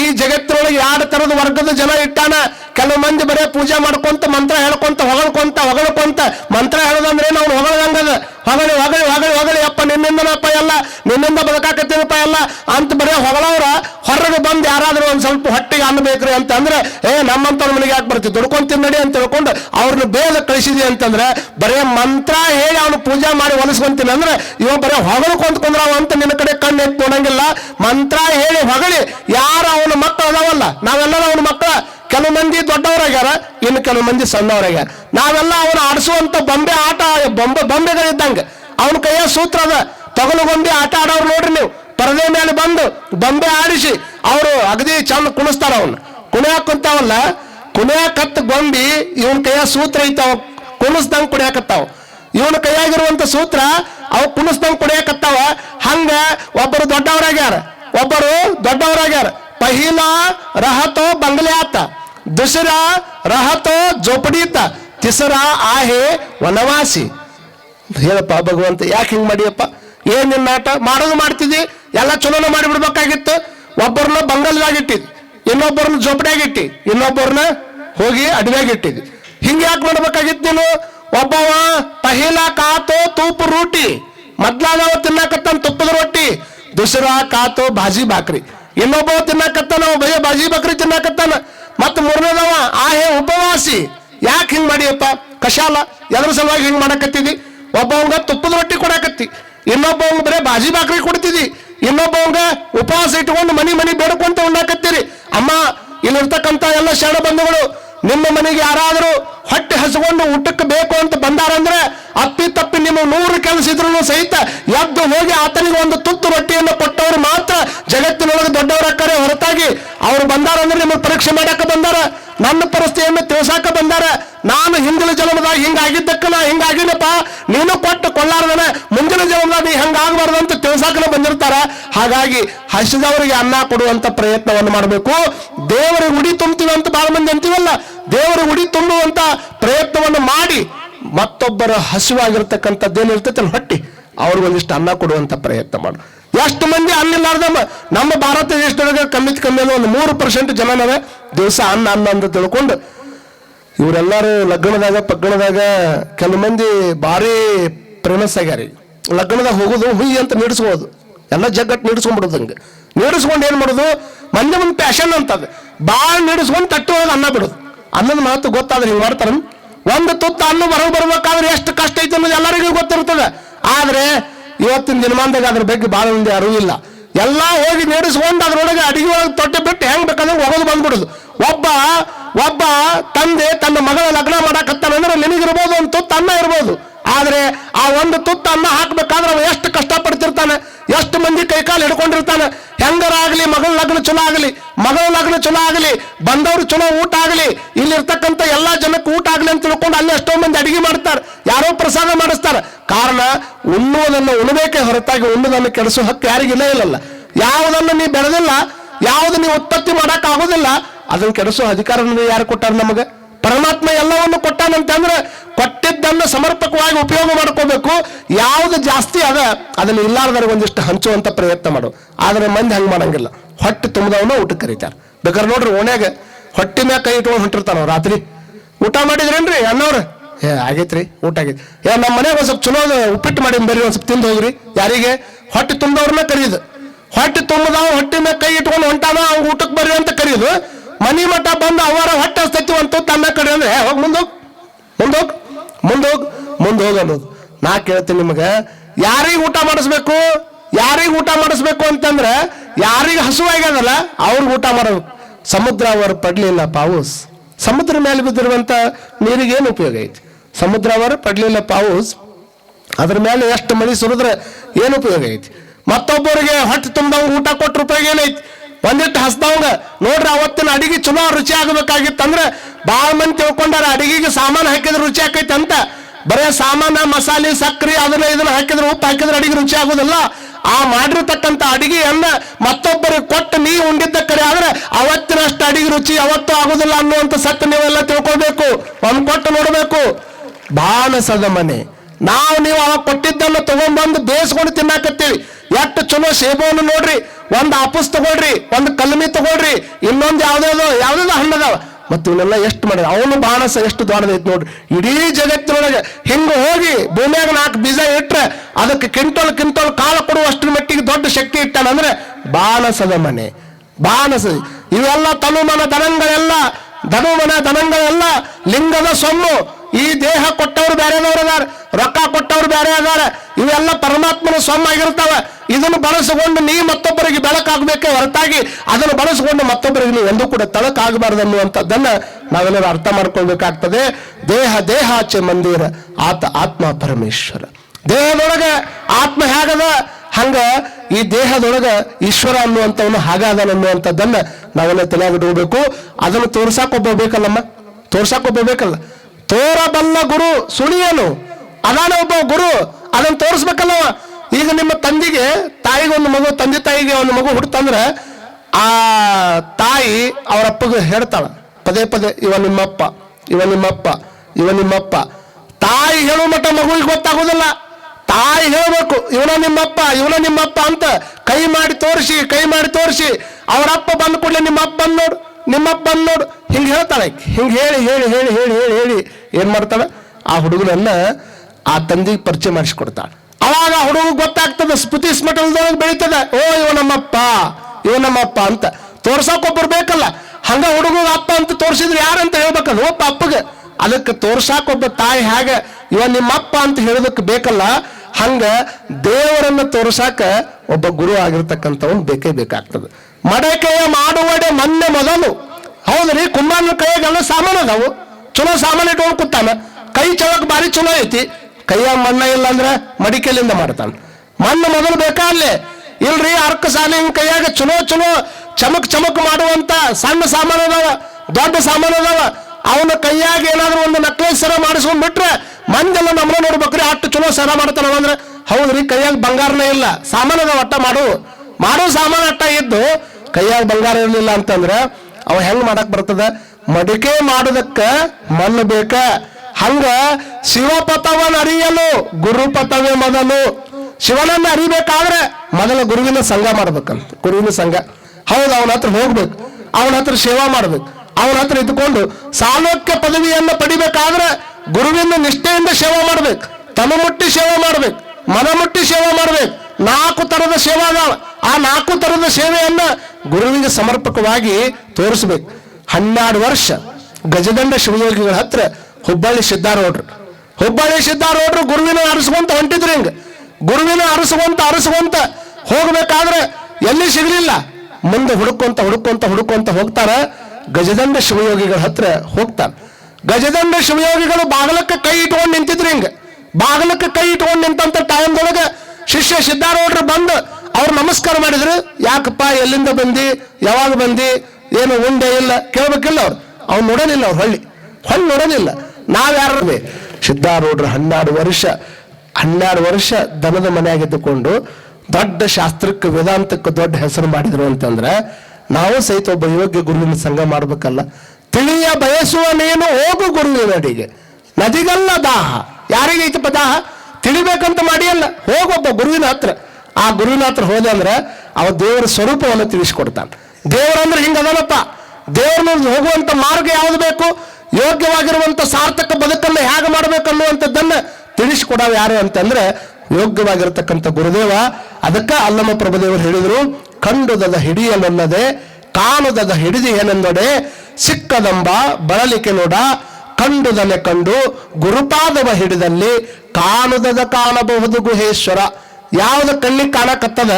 ಈ ಜಗತ್ತಿನೊಳಗೆ ಎರಡು ತರದ ವರ್ಗದ ಜನ ಇಟ್ಟಾನ. ಕೆಲವು ಮಂದಿ ಬರೇ ಪೂಜೆ ಮಾಡ್ಕೊಂತ, ಮಂತ್ರ ಹೇಳ್ಕೊಂತ, ಹೊಗಳ್ಕೊಂತ ಹೊಗಳ್ಕೊಂತ. ಮಂತ್ರ ಹೇಳೋದಂದ್ರೆ ಅವ್ನು ಹೊಗಳದಂಗದ. ಹೊಗಳಿ ಹೊಗಳಿ ಹೊಗಳಿ ಹೊಗಳಿ ಅಪ್ಪ ನಿನ್ನಿಂದನಪ್ಪ ಎಲ್ಲ ನಿನ್ನಿಂದ ಬದುಕಾಕತ್ತೀನಪ್ಪ ಎಲ್ಲ ಅಂತ ಬರೇ ಹೊಗಳವ್ರ, ಹೊರಗೆ ಬಂದು ಯಾರಾದರೂ ಒಂದು ಸ್ವಲ್ಪ ಹೊಟ್ಟೆಗೆ ಅನ್ನ ಬೇಕ್ರಿ ಅಂತಂದ್ರೆ, ಏ ನಮ್ಮಂತ ಮನೆಗೆ ಯಾಕೆ ಬರ್ತೀವಿ ದುಡ್ಕೊಂಡು ನಡಿ ಅಂತ ತಿಳ್ಕೊಂಡು ಅವ್ರನ್ನ ಬೇಗ ಕಳಿಸಿದಿ ಅಂತಂದ್ರೆ, ಬರೇ ಮಂತ್ರ ಹೇಳಿ ಅವನು ಪೂಜೆ ಮಾಡಿ ಹೊಲಿಸ್ಕೊಂತೀನಿ ಅಂದ್ರೆ, ಇವ ಬರೇ ಹೊಗಳು ಕುಂದ್ರಾವ ಅಂತ ನಿನ್ನ ಕಡೆ ಕಣ್ಣು ಎತ್ತಿ ನೋಡಂಗಿಲ್ಲ ಮಂತ್ರ ಹೇಳಿ ಹೊಗಳಿ, ಯಾರು ಅವನ ಮಕ್ಕಳು ಅದಾವಲ್ಲ, ನಾವೆಲ್ಲರೂ ಅವನ ಮಕ್ಕಳ ಕೆಲವು ಮಂದಿ ದೊಡ್ಡವರಾಗ್ಯಾರ, ಇನ್ನು ಕೆಲವು ಮಂದಿ ಸಣ್ಣವರಾಗ್ಯಾರ. ನಾವೆಲ್ಲ ಅವನು ಆಡಿಸುವಂತ ಬೊಂಬೆ ಆಟ, ಬೊಂಬೆ ಬೊಂಬೆಗಳಿದ್ದಂಗೆ. ಅವನ ಕೈಯ ಸೂತ್ರ ಅದ, ತಗಲುಗೊಂಬಿ ಆಟ ಆಡೋರು ನೋಡ್ರಿ ನೀವು. ಪರದೆ ಮೇಲೆ ಬಂದು ಬೊಂಬೆ ಆಡಿಸಿ, ಅವರು ಅಗದಿ ಚಂದ ಕುಣಿಸ್ತಾರ ಅವನು. ಕುಣಿಯಾಕ ಕುಂತಾವಲ್ಲ ಕುಣಿಯಾಕತ್ತ ಗೊಂಬಿ, ಇವನ್ ಕೈಯ ಸೂತ್ರ ಐತಾವ, ಕುಣಿಸ್ದಂಗ ಕುಣಿಯಾಕತ್ತಾವ. ಇವನ ಕೈಯಾಗಿರುವಂತ ಸೂತ್ರ, ಅವು ಕುಣಿಸ್ದಂಗ ಕುಣಿಯಾಕತ್ತಾವ. ಹಂಗ ಒಬ್ಬರು ದೊಡ್ಡವರಾಗ್ಯಾರ ಒಬ್ಬರು ದೊಡ್ಡವರಾಗ್ಯಾರ. ಪಹಿಲಾ ರಹತೋ ಬಂಗ್ಲ್ಯಾತ ದುಸರಾ झोपडीत तिसरा आहे ವನವಾಸಿ. ಹೇಳಪ್ಪ, ಭಗವಂತ, ಯಾಕೆ ಹಿಂಗೆ ಮಾಡಿಯಪ್ಪ? ಏನು ನಿನ್ನ ಆಟ ಮಾಡೋದು ಮಾಡ್ತಿದ್ದಿ? ಎಲ್ಲ ಚಲೋನ ಮಾಡಿಬಿಡ್ಬೇಕಾಗಿತ್ತು. ಒಬ್ಬರನ್ನ ಬಂಗಲ್ದಾಗ ಇಟ್ಟಿದ್ ಇನ್ನೊಬ್ಬರನ್ನ ಜೋಪಡ್ಯಾಗ ಇಟ್ಟಿ ಇನ್ನೊಬ್ಬರನ್ನ ಹೋಗಿ ಅಡವ್ಯಾಗ ಹಿಂಗೆ ಯಾಕೆ ಮಾಡ್ಬೇಕಾಗಿತ್ತು ನೀನು? ಒಬ್ಬವ ಪಹಿಲ ಕಾತು ತೂಪು ರೂಟಿ ಮೊದ್ಲಾದವ ತಿನ್ನಾಕತ್ತಾನ ತುಪ್ಪದ ರೊಟ್ಟಿ, ದುಸರಾ ಕಾತು ಭಾಜಿ ಬಾಕ್ರಿ. ಇನ್ನೊಬ್ಬವ ತಿನ್ನಾಕತ್ತಾನ ಬಯ್ಯ ಭಾಜಿ ಬಾಕ್ರಿ ತಿನ್ನಾಕತ್ತಾನ. ಮತ್ತ ಮೂರನೇದವ ಹೇ ಉಪವಾಸಿ. ಯಾಕೆ ಹಿಂಗೆ ಮಾಡಿಯಪ್ಪ? ಕಶಾಲ ಎದ್ರ ಸಲುವಾಗಿ ಹಿಂಗೆ ಮಾಡಕತ್ತಿದಿ? ಒಬ್ಬವಂಗ ತುಪ್ಪದ ರೊಟ್ಟಿ ಕೊಡಾಕತ್ತಿ. ಇನ್ನೊಬ್ಬವಂಗ ಬರೇ ಬಾಜಿ ಬಾಕ್ರಿ ಕೊಡ್ತಿದಿ. ಇನ್ನೊಬ್ಬವಂಗ ಉಪವಾಸ ಇಟ್ಕೊಂಡು ಮನಿ ಮನಿ ಬೇಡ್ಕೊಂತ ಉಣ್ಣಾಕತ್ತೀರಿ ಅಮ್ಮ, ಇಲ್ಲಿರ್ತಕ್ಕಂತ ಎಲ್ಲ ಶರಣ ಬಂಧುಗಳು ನಿಮ್ಮ ಮನೆಗೆ ಯಾರಾದರೂ ಹೊಟ್ಟೆ ಹಸಿಕೊಂಡು ಊಟಕ್ಕೆ ಬೇಕು ಅಂತ ಬಂದಾರಂದ್ರೆ ಅಪ್ಪಿ ತಪ್ಪಿ ನಿಮ್ಮ ನೂರು ಕೆಲಸ ಇದ್ರು ಸಹಿತ ಎದ್ದು ಹೋಗಿ ಆತನಿಗೆ ಒಂದು ತುತ್ತು ರೊಟ್ಟಿಯನ್ನು ಕೊಟ್ಟವರು ಮಾತ್ರ ಜಗತ್ತಿನೊಳಗೆ ದೊಡ್ಡವರಕ್ಕರೆ ಹೊರತಾಗಿ ಅವರು ಬಂದಾರಂದ್ರೆ ನಿಮ್ಮ ಪರೀಕ್ಷೆ ಮಾಡಕ್ಕೆ ಬಂದಾರ, ನನ್ನ ಪರಿಸ್ಥಿತಿಯನ್ನು ತಿಳಿಸಾಕ ಬಂದಾರ. ನಾನು ಹಿಂದಿನ ಜನ್ಮದಾಗ ಹಿಂಗಾಗಿದ್ದಕ್ಕ ನಾ ಹಿಂಗಾಗಿನಪ್ಪ. ನೀನು ಕೊಟ್ಟು ಕೊಳ್ಳಾರ್ದನ ಮುಂದಿನ ಜನ್ಮದಾಗ ನೀ ಹಂಗಾಗಬಾರ್ದು ಅಂತ ತಿಳಿಸಾಕನ ಬಂದಿರ್ತಾರ ಹಾಗಾಗಿ ಹಸಿದವರಿಗೆ ಅನ್ನ ಕೊಡುವಂತ ಪ್ರಯತ್ನವನ್ನು ಮಾಡಬೇಕು. ದೇವರ ಉಡಿ ತುಂಬ್ತೀವಿ ಅಂತ ಬಹಳ ಮಂದಿ ಅಂತೀವಲ್ಲ, ದೇವರ ಉಡಿ ತುಂಬುವಂತ ಪ್ರಯತ್ನವನ್ನು ಮಾಡಿ ಮತ್ತೊಬ್ಬರ ಹಸಿವಾಗಿರ್ತಕ್ಕಂಥದ್ದೇನು ಇರ್ತೈತಲ್ಲ ಹೊಟ್ಟಿ, ಅವ್ರಿಗೆ ಒಂದಿಷ್ಟು ಅನ್ನ ಕೊಡುವಂತ ಪ್ರಯತ್ನ ಮಾಡು. ಎಷ್ಟು ಮಂದಿ ಅನ್ನಿಲ್ಲಾರ್ದ ನಮ್ಮ ಭಾರತ ದೇಶದೊಳಗೆ ಕಮ್ಮಿ ಕಮ್ಮಿ ಒಂದು ಮೂರು ಪರ್ಸೆಂಟ್ ಜನನವೇ ದಿವಸ ಅನ್ನ ಅನ್ನ ಅಂತ ತಿಳ್ಕೊಂಡು, ಇವರೆಲ್ಲರೂ ಲಗ್ನದಾಗ ಪಗ್ಗಣದಾಗ ಕೆಲವು ಮಂದಿ ಭಾರಿ ಪ್ರೇಮಸ್ ಆಗ್ಯಾರೀ. ಲಗ್ನದಾಗ ಹೋಗೋದು ಹುಯ್ ಅಂತ ನೀಡಿಸ್ಬೋದು ಎಲ್ಲ ಜಗ್ಗಟ್ಟು ನೀಡಿಸ್ಕೊಂಡ್ಬಿಡೋದು ಹಂಗೆ. ನೀಡಿಸ್ಕೊಂಡು ಏನು ಮಾಡೋದು? ಮಂದಿ ಒಂದು ಪ್ಯಾಷನ್ ಅಂತದ. ಭಾಳ ನೀಡಿಸ್ಕೊಂಡು ತಟ್ಟು ಅನ್ನ ಬಿಡೋದು. ಅನ್ನದ ಮಾತು ಗೊತ್ತಾದ್ರೆ ಹಿಂಗೆ ಮಾಡ್ತಾರ? ಒಂದು ತುತ್ತ ಅನ್ನ ಹೊರಗೆ ಬರ್ಬೇಕಾದ್ರೆ ಎಷ್ಟು ಕಷ್ಟ ಐತೆ ಅನ್ನೋದು ಎಲ್ಲರಿಗೂ ಗೊತ್ತಿರ್ತದೆ. ಆದರೆ ಇವತ್ತಿನ ದಿನಮಾನದಾಗ ಅದ್ರ ಬಗ್ಗೆ ಭಾಳ ಮಂದಿ ಅರಿವು ಇಲ್ಲ. ಎಲ್ಲ ಹೋಗಿ ನೀಡಿಸ್ಕೊಂಡು ಅದ್ರೊಳಗೆ ಅಡಿಗೆ ಒಳಗೆ ತೊಟ್ಟೆ ಬಿಟ್ಟು ಹೆಂಗ್ ಬೇಕಂದ್ರೆ ಹೋಗೋದು ಬಂದ್ಬಿಡೋದು. ಒಬ್ಬ ಒಬ್ಬ ತಂದೆ ತನ್ನ ಮಗಳ ಲಗ್ನ ಮಾಡಕತ್ತಾನಂದ್ರೆ ನಿನಗಿರ್ಬೋದು, ಒಂದು ತುತ್ತು ಅನ್ನ ಇರ್ಬೋದು. ಆದ್ರೆ ಆ ಒಂದು ತುತ್ತ ಅನ್ನ ಹಾಕ್ಬೇಕಾದ್ರೆ ಅವ ಎಷ್ಟು ಕಷ್ಟಪಡ್ತಿರ್ತಾನೆ, ಎಷ್ಟು ಮಂದಿ ಕೈಕಾಲು ಹಿಡ್ಕೊಂಡಿರ್ತಾನೆ. ಹೆಂಗರಾಗ್ಲಿ, ಮಗಳ ಲಗ್ನ ಚಲೋ ಆಗಲಿ, ಮಗಳ ಲಗ್ನ ಚಲೋ ಆಗಲಿ, ಬಂದವರು ಚಲೋ ಊಟ ಆಗಲಿ, ಇಲ್ಲಿರ್ತಕ್ಕಂಥ ಎಲ್ಲಾ ಜನಕ್ಕೆ ಊಟ ಆಗಲಿ ಅಂತ ತಿಳ್ಕೊಂಡು ಅಲ್ಲಿ ಎಷ್ಟೋ ಮಂದಿ ಅಡಿಗೆ ಮಾಡ್ತಾರೆ, ಯಾರೋ ಪ್ರಸಾದ ಮಾಡಿಸ್ತಾರೆ. ಕಾರಣ, ಉಣ್ಣುವುದನ್ನು ಉಣ್ಬೇಕೆ ಹೊರತಾಗಿ ಉಣ್ಣುವುದನ್ನು ಕೆಡಿಸೋ ಹಕ್ಕು ಯಾರಿಗಿಲ್ಲ ಇಲ್ಲಲ್ಲ. ಯಾವುದನ್ನು ನೀವು ಬೆಳೆದಿಲ್ಲ, ಯಾವುದು ನೀವು ಉತ್ಪತ್ತಿ ಮಾಡೋಕ್ಕಾಗೋದಿಲ್ಲ, ಅದನ್ನ ಕೆಡಿಸೋ ಅಧಿಕಾರ ಯಾರು ಕೊಟ್ಟಾರ ನಮಗೆ? ಪರಮಾತ್ಮ ಎಲ್ಲವನ್ನು ಕೊಟ್ಟಾನಂತಂದ್ರೆ ಕೊಟ್ಟಿದ್ದನ್ನು ಸಮರ್ಪಕವಾಗಿ ಉಪಯೋಗ ಮಾಡ್ಕೋಬೇಕು. ಯಾವುದು ಜಾಸ್ತಿ ಅದ, ಅದನ್ನ ಇಲ್ಲಾರ್ದವ್ರಿಗೆ ಒಂದಿಷ್ಟು ಹಂಚುವಂತ ಪ್ರಯತ್ನ ಮಾಡು. ಆದ್ರೆ ಮಂದಿ ಹಂಗೆ ಮಾಡಂಗಿಲ್ಲ. ಹೊಟ್ಟೆ ತುಂಬದವನ್ನ ಊಟಕ್ಕೆ ಕರೀತಾರೆ. ಬೇಕಾದ್ರೆ ನೋಡ್ರಿ ಓಣ್ಯಾಗ ಹೊಟ್ಟೆ ಮ್ಯಾಗ ಕೈ ಇಟ್ಕೊಂಡು ಹೊಂಟಿರ್ತಾನ ರಾತ್ರಿ. ಊಟ ಮಾಡಿದ್ರೇನ್ರಿ ಅನ್ನೋರು ಏ, ಆಗೈತ್ರಿ, ಊಟ ಆಗೈತಿ. ಏ ನಮ್ಮ ಮನೆಗೆ ಒಂದ್ ಸ್ವಲ್ಪ ಚಲೋ ಉಪ್ಪಿಟ್ಟು ಮಾಡಿ ಬರ್ರಿ, ಒಂದು ಸ್ವಲ್ಪ ತಿಂದು ಹೋಗ್ರಿ. ಯಾರಿಗೆ? ಹೊಟ್ಟೆ ತುಂಬದವ್ರನ್ನ ಕರೀದು. ಹೊಟ್ಟೆ ತುಂಬದವ, ಹೊಟ್ಟೆ ಮ್ಯಾಗ ಕೈ ಇಟ್ಕೊಂಡು ಹೊಂಟಾನ ಅವ್ರು ಊಟಕ್ಕೆ ಬರ್ರಿ ಅಂತ ಕರೀದು. ಮನಿ ಮಠ ಬಂದು ಅವರ ಹೊಟ್ಟೆ ಒಂದು ತನ್ನ ಕಡೆ ಅಂದ್ರೆ ಹೋಗಿ ಮುಂದೋಗ್ ಮುಂದೋಗ್ ಮುಂದೋಗ್ ಮುಂದೋಗ್ ಅನ್ನೋದು. ನಾ ಕೇಳ್ತೀನಿ ನಿಮಗೆ, ಯಾರಿಗೆ ಊಟ ಮಾಡಿಸ್ಬೇಕು, ಯಾರಿಗೆ ಊಟ ಮಾಡಿಸ್ಬೇಕು ಅಂತಂದ್ರೆ, ಯಾರಿಗೆ ಹಸುವಾಗ್ಯದಲ್ಲ ಅವ್ರಿಗೆ ಊಟ ಮಾಡೋದು. ಸಮುದ್ರ ಅವರು ಪಡ್ಲಿಲ್ಲ ಪಾವುಸ್. ಸಮುದ್ರ ಮೇಲೆ ಬಿದ್ದಿರುವಂತ ನೀರಿಗೆ ಏನು ಉಪಯೋಗ ಐತಿ? ಸಮುದ್ರ ಅವರು ಪಡ್ಲಿಲ್ಲ ಪಾವುಸ್. ಅದ್ರ ಮೇಲೆ ಎಷ್ಟು ಮಳಿ ಸುರಿದ್ರೆ ಏನು ಉಪಯೋಗ ಐತಿ? ಮತ್ತೊಬ್ಬರಿಗೆ ಹೊಟ್ಟೆ ತುಂಬ ಊಟ ಕೊಟ್ಟರು ಉಪಯೋಗ ಏನೈತಿ ಒಂದಿಟ್ಟು ಹಸ್ದವಂಗ, ನೋಡ್ರಿ ಅವತ್ತಿನ ಅಡಿಗೆ ಚಲೋ ರುಚಿ ಆಗಬೇಕಾಗಿತ್ತಂದ್ರೆ ಭಾಳ ಮಂದಿ ತಿಳ್ಕೊಂಡಾರ, ಅಡಿಗೆಗೆ ಸಾಮಾನು ಹಾಕಿದ್ರೆ ರುಚಿ ಆಕೈತೆ ಅಂತ. ಬರೇ ಸಾಮಾನ, ಮಸಾಲೆ ಸಕ್ಕರೆ ಅದನ್ನ ಇದನ್ನ ಹಾಕಿದ್ರೆ ಉಪ್ಪು ಹಾಕಿದ್ರೆ ಅಡಿಗೆ ರುಚಿ ಆಗೋದಿಲ್ಲ. ಆ ಮಾಡಿರ್ತಕ್ಕಂಥ ಅಡಿಗೆಯನ್ನ ಮತ್ತೊಬ್ಬರಿಗೆ ಕೊಟ್ಟು ನೀ ಉಂಡಿದ್ದ ಕಡೆ ಆದ್ರೆ ಅವತ್ತಿನಷ್ಟು ಅಡಿಗೆ ರುಚಿ ಅವತ್ತು ಆಗೋದಿಲ್ಲ ಅನ್ನುವಂಥ ಸತ್ಯ ನೀವೆಲ್ಲ ತಿಳ್ಕೊಳ್ಬೇಕು. ಒಂದು ಕೊಟ್ಟು ನೋಡಬೇಕು. ಬಾಣಸದ ಮನೆ. ನಾವು ನೀವು ಅವಾಗ ಕೊಟ್ಟಿದ್ದನ್ನು ತಗೊಂಡ್ಬಂದು ಬೇಯಿಸ್ಕೊಂಡು ತಿನ್ನಾಕತ್ತೀವಿ. ಎಷ್ಟು ಚಲೋ ಸೇಬವನ್ನು ನೋಡ್ರಿ. ಒಂದು ಆಪಸ್ ತಗೊಳ್ರಿ, ಒಂದು ಕಲ್ಮಿ ತಗೊಳ್ರಿ, ಇನ್ನೊಂದು ಯಾವ್ದಾವ್ದು ಹಣ್ಣು ಹಣ್ಣದಾವ. ಮತ್ತು ಇವನ್ನೆಲ್ಲ ಎಷ್ಟು ಮಾಡಿದ? ಅವನು ಬಾಣಸ ಎಷ್ಟು ದೊಡ್ಡದೈತಿ ನೋಡ್ರಿ. ಇಡೀ ಜಗತ್ತಿನೊಳಗೆ ಹಿಂಗ ಹೋಗಿ ಭೂಮಿಯಾಗ ನಾಲ್ಕು ಬೀಜ ಇಟ್ಟರೆ ಅದಕ್ಕೆ ಕಿಂಟೋಲ್ ಕ್ವಿಂಟಲ್ ಕಾಲ ಕೊಡುವಷ್ಟರ ಮಟ್ಟಿಗೆ ದೊಡ್ಡ ಶಕ್ತಿ ಇಟ್ಟಾನಂದ್ರೆ ಬಾಣಸದ ಮನೆ. ಬಾಣಸ. ಇವೆಲ್ಲ ತನುಮನ ದನಗಳೆಲ್ಲ ಧನುಮನ ದನಗಳೆಲ್ಲ ಲಿಂಗದ ಸೊಮ್ಮು. ಈ ದೇಹ ಕೊಟ್ಟವರು ಬೇರೆದವರು ಅದಾರ. ರೊಕ್ಕ ಕೊಟ್ಟವ್ರು ಬೇರೆ ಅದಾರ. ಇವೆಲ್ಲ ಪರಮಾತ್ಮನ ಸೊಮ್ಮಾಗಿರ್ತಾವ ಇದನ್ನು ಬಳಸಿಕೊಂಡು ನೀ ಮತ್ತೊಬ್ಬರಿಗೆ ಬೆಳಕಾಗಬೇಕೆ ಹೊರತಾಗಿ ಅದನ್ನು ಬಳಸಿಕೊಂಡು ಮತ್ತೊಬ್ಬರಿಗೆ ನೀವು ಎಂದೂ ಕೂಡ ತಳಕಾಗಬಾರ್ದು ಅನ್ನುವಂಥದ್ದನ್ನ ನಾವೆಲ್ಲರೂ ಅರ್ಥ ಮಾಡ್ಕೊಳ್ಬೇಕಾಗ್ತದೆ. ದೇಹ ದೇಹಾಚೆ ಮಂದಿರ, ಆತ ಆತ್ಮ ಪರಮೇಶ್ವರ. ದೇಹದೊಳಗೆ ಆತ್ಮ ಹೇಗದ? ಹಂಗ ಈ ದೇಹದೊಳಗ ಈಶ್ವರ ಅನ್ನುವಂಥವನು ಹಾಗಾದ ಅನ್ನುವಂಥದ್ದನ್ನ ನಾವೆಲ್ಲ ತಲೆಯಾಗಿಟ್ಕೋಬೇಕು ಅದನ್ನು ತೋರ್ಸಾಕೊಬ್ಬ ಬೇಕಲ್ಲಮ್ಮ? ತೋರ್ಸಾಕೊಬ್ಬ ಬೇಕಲ್ಲ. ತೋರಬಲ್ಲ ಗುರು ಸುಳಿಯನು. ಅದಾನ ಒಬ್ಬ ಗುರು, ಅದನ್ನ ತೋರಿಸ್ಬೇಕಲ್ಲ ಈಗ ನಿಮ್ಮ ತಂದಿಗೆ ತಾಯಿಗೆ ಒಂದು ಮಗು, ತಂದೆ ತಾಯಿಗೆ ಒಂದು ಮಗು ಹುಡ್ತಂದ್ರೆ ಆ ತಾಯಿ ಅವರ ಅಪ್ಪಗೆ ಹೇಳ್ತಾಳ, ಪದೇ ಪದೇ, ಇವ ನಿಮ್ಮಪ್ಪ ಇವ ನಿಮ್ಮಪ್ಪ ಇವ ನಿಮ್ಮಪ್ಪ. ತಾಯಿ ಹೇಳುವ ಮಟ್ಟ ಮಗುವಿಗೆ ಗೊತ್ತಾಗೋದಿಲ್ಲ. ತಾಯಿ ಹೇಳ್ಬೇಕು, ಇವನ ನಿಮ್ಮಪ್ಪ ಇವನ ನಿಮ್ಮಪ್ಪ ಅಂತ ಕೈ ಮಾಡಿ ತೋರಿಸಿ, ಕೈ ಮಾಡಿ ತೋರಿಸಿ. ಅವರಪ್ಪ ಬಂದ ಕೂಡಲೇ ನಿಮ್ಮ ಅಪ್ಪ ಬಂದ್ ನೋಡು, ನಿಮ್ಮಪ್ಪ ಬಂದ್ ನೋಡು. ಹಿಂಗೆ ಹೇಳ್ತಾಳೆ ಹಿಂಗೆ ಹೇಳಿ ಹೇಳಿ ಹೇಳಿ ಹೇಳಿ ಹೇಳಿ ಹೇಳಿ. ಏನು ಮಾಡ್ತಾಳೆ? ಆ ಹುಡುಗನನ್ನ ಆ ತಂದೆಗೆ ಪರಿಚಯ ಮಾಡಿಸ್ಕೊಡ್ತಾಳೆ. ಅವಾಗ ಹುಡುಗ ಗೊತ್ತಾಗ್ತದೆ, ಸ್ಮೃತಿ ಸ್ಮಟಲ್ದೊಳಗೆ ಬೆಳೀತದೆ, ಓ, ಇವ ನಮ್ಮಪ್ಪ ಇವ ನಮ್ಮಪ್ಪ ಅಂತ. ತೋರ್ಸಕ್ ಒಬ್ಬರು ಬೇಕಲ್ಲ, ಹಂಗ ಹುಡುಗ ಅಪ್ಪ ಅಂತ ತೋರಿಸಿದ್ರೆ ಯಾರಂತ ಹೇಳ್ಬೇಕಲ್ಲ, ಒಬ್ಬ ಅಪ್ಪಗೆ. ಅದಕ್ಕೆ ತೋರ್ಸಾಕ ಒಬ್ಬ ತಾಯಿ ಹೇಗೆ, ಇವ ನಿಮ್ಮಪ್ಪ ಅಂತ ಹೇಳೋದಕ್ಕೆ ಬೇಕಲ್ಲ, ಹಂಗ ದೇವರನ್ನ ತೋರ್ಸಾಕ ಒಬ್ಬ ಗುರು ಆಗಿರ್ತಕ್ಕಂಥವನು ಬೇಕೇ ಬೇಕಾಗ್ತದೆ. ಮಡಕೆಯ ಮಾಡುವಡೆ ಮೊನ್ನೆ ಮೊದಲು. ಹೌದ್ರಿ ಕುಂಬಾರನ ಕೈಯಾಗೆಲ್ಲ ಸಾಮಾನು ಅದಾವು. ಚಲೋ ಸಾಮಾನು ಇಟ್ಕೊಂಡು ಕೂತಾನ. ಕೈ ಚಳಕ್ ಬಾರಿ ಚಲೋ ಐತಿ. ಕೈಯಾಗ ಮಣ್ಣ ಇಲ್ಲ ಅಂದ್ರೆ ಮಡಿಕೆಲಿಂದ ಮಾಡ್ತಾನೆ. ಮಣ್ಣು ಮೊದಲು ಬೇಕಾ ಅಲ್ಲೇ ಇಲ್ರಿ, ಅರ್ಕ ಸಾಲಿನ ಕೈಯಾಗ ಚಲೋ ಚಲೋ ಚಮಕ್ ಚಮಕ್ ಮಾಡುವಂತ ಸಣ್ಣ ಸಾಮಾನು ಅದಾವ, ದೊಡ್ಡ ಸಾಮಾನು ಅದಾವ. ಅವನ ಕೈಯಾಗ ಏನಾದ್ರು ಒಂದು ನಕ್ಲೇಸ್ ಸರ ಮಾಡಿಸ್ಕೊಂಡ್ ಬಿಟ್ರೆ ಮಂದೆಲ್ಲ ನಮ್ಮನ್ನ ನೋಡ್ಬೇಕ್ರಿ, ಅಷ್ಟು ಚಲೋ ಸರ ಮಾಡ್ತಾನ ಅಂದ್ರೆ. ಹೌದ್ರಿ, ಕೈಯಾಗ ಬಂಗಾರನೇ ಇಲ್ಲ. ಸಾಮಾನು ಅದಾವ ಅಟ್ಟ, ಮಾಡು. ಮಾಡೋ ಸಾಮಾನು ಅಟ್ಟ ಇದ್ದು ಕೈಯಾಗ ಬಂಗಾರ ಇರಲಿಲ್ಲ ಅಂತಂದ್ರೆ ಅವ ಹೆಂಗ್ ಮಾಡಕ್ ಬರ್ತದ? ಮಡಿಕೆ ಮಾಡೋದಕ್ಕ ಮಣ್ಣು ಬೇಕ? ಹಂಗ ಶಿವಪಥವನ್ನ ಅರಿಯಲು, ಗುರುಪಥವೇ ಮೊದಲು. ಶಿವನನ್ನ ಅರಿಬೇಕಾದ್ರೆ ಮೊದಲ ಗುರುವಿನ ಸಂಘ ಮಾಡ್ಬೇಕಂತ, ಗುರುವಿನ ಸಂಘ. ಹೌದು, ಅವನ ಹತ್ರ ಹೋಗ್ಬೇಕು, ಅವನ ಹತ್ರ ಸೇವಾ ಮಾಡ್ಬೇಕು. ಅವನ ಹತ್ರ ಇದ್ಕೊಂಡು ಸಾಲೋಕ್ಯ ಪದವಿಯನ್ನ ಪಡಿಬೇಕಾದ್ರೆ ಗುರುವಿನ ನಿಷ್ಠೆಯಿಂದ ಸೇವಾ ಮಾಡ್ಬೇಕು. ತಮ ಮುಟ್ಟಿ ಸೇವಾ ಮಾಡ್ಬೇಕು ಮನ ಮುಟ್ಟಿ ಸೇವಾ ಮಾಡ್ಬೇಕು. ನಾಲ್ಕು ತರದ ಸೇವಾ ಆ ನಾಲ್ಕು ತರದ ಸೇವೆಯನ್ನ ಗುರುವಿಗೆ ಸಮರ್ಪಕವಾಗಿ ತೋರಿಸ್ಬೇಕು. ಹನ್ನೆರಡು ವರ್ಷ ಗಜದಂಡ ಶಿವಯೋಗಿಗಳ ಹತ್ರ ಹುಬ್ಬಳ್ಳಿ ಸಿದ್ಧಾರೋಡ್ರು ಹುಬ್ಬಳ್ಳಿ ಸಿದ್ಧಾರೋಡ್ರು ಗುರುವಿನ ಅರಸ್ಕೊಂತ ಹೊಂಟಿದ್ರು ಹಿಂಗೆ. ಗುರುವಿನ ಅರಸ್ಕೊಂತ ಅರಸ್ಕೊಂತ ಹೋಗ್ಬೇಕಾದ್ರೆ ಎಲ್ಲಿ ಸಿಗಲಿಲ್ಲ? ಮುಂದೆ ಹುಡುಕೊಂತ ಹುಡುಕೊಂತ ಹುಡುಕೊಂತ ಹೋಗ್ತಾರ. ಗಜದಂಡ ಶಿವಯೋಗಿಗಳ ಹತ್ರ ಹೋಗ್ತಾರೆ. ಗಜದಂಡ ಶಿವಯೋಗಿಗಳು ಬಾಗಲಕ್ಕೆ ಕೈ ಇಟ್ಕೊಂಡು ನಿಂತಿದ್ರು ಹಿಂಗೆ. ಬಾಗಲಕ್ಕೆ ಕೈ ಇಟ್ಕೊಂಡು ನಿಂತಂತ ಟೈಮ್ದೊಳಗೆ ಶಿಷ್ಯ ಸಿದ್ಧಾರೂಢರು ಬಂದು ಅವ್ರು ನಮಸ್ಕಾರ ಮಾಡಿದ್ರು. ಯಾಕಪ್ಪ, ಎಲ್ಲಿಂದ ಬಂದಿ? ಯಾವಾಗ ಬಂದಿ? ಏನು ಉಂಡೆ ಇಲ್ಲ? ಕೇಳ್ಬೇಕಿಲ್ಲ ಅವ್ರು. ಅವ್ನು ನೋಡಲಿಲ್ಲ ಅವ್ರು ಹಳ್ಳಿ. ಹಳ್ಳಿ ನೋಡಲಿಲ್ಲ. ನಾವ್ಯಾರು ಸಿದ್ಧಾರೂಢರು ಹನ್ನೆರಡು ವರ್ಷ ಹನ್ನೆರಡು ವರ್ಷ ದನದ ಮನೆಯಾಗಿದ್ದುಕೊಂಡು ದೊಡ್ಡ ಶಾಸ್ತ್ರಕ್ಕೆ, ವೇದಾಂತಕ್ಕೆ ದೊಡ್ಡ ಹೆಸರು ಮಾಡಿದ್ರು ಅಂತಂದ್ರೆ, ನಾವು ಸಹಿತ ಒಬ್ಬ ಯೋಗ್ಯ ಗುರುವಿನ ಸಂಘ ಮಾಡಬೇಕಲ್ಲ. ತಿಳಿಯ ಬಯಸುವ ನೀನು ಹೋಗು ಗುರುವಿನ ಅಡಿಗೆ ನದಿಗಲ್ಲ ದಾಹ. ಯಾರಿಗೈತಪ್ಪ ದಾಹ? ತಿಳಿಬೇಕಂತ ಮಾಡಿಯಲ್ಲ. ಹೋಗೊಬ್ಬ ಗುರುವಿನ ಹತ್ರ. ಆ ಗುರುವಿನ ಹತ್ರ ಹೋದೆ ಅಂದ್ರೆ ಅವ ದೇವರ ಸ್ವರೂಪವನ್ನು ತಿಳಿಸ್ಕೊಡ್ತಾನೆ. ದೇವರಂದ್ರೆ ಹಿಂಗದನಪ್ಪ. ದೇವ್ರನ್ನ ಹೋಗುವಂತ ಮಾರ್ಗ ಯಾವ್ದು ಬೇಕು? ಯೋಗ್ಯವಾಗಿರುವಂತ ಸಾರ್ಥಕ ಬದುಕನ್ನು ಹೇಗೆ ಮಾಡಬೇಕು ಅನ್ನುವಂಥದ್ದನ್ನ ತಿಳಿಸ್ಕೊಡವ ಯಾರು ಅಂತಂದ್ರೆ ಯೋಗ್ಯವಾಗಿರ್ತಕ್ಕಂಥ ಗುರುದೇವ. ಅದಕ್ಕ ಅಲ್ಲಮ್ಮ ಪ್ರಭುದೇವರು ಹೇಳಿದರು, ಕಂಡುದದ ಹಿಡಿಯಲೊಲ್ಲದೆ, ಕಾಣುದದ ಹಿಡಿದು ಏನೆಂದೊಡೆ, ಸಿಕ್ಕದಂಬ ಬಳಲಿಕೆ ನೋಡ, ಕಂಡುದನೆ ಕಂಡು ಗುರುಪಾದವ ಹಿಡಿದಲ್ಲಿ ಕಾಣುದದ ಕಾಣಬಹುದು ಗುಹೇಶ್ವರ. ಯಾವುದು ಕಣ್ಣಿಗೆ ಕಾಣಕತ್ತದ?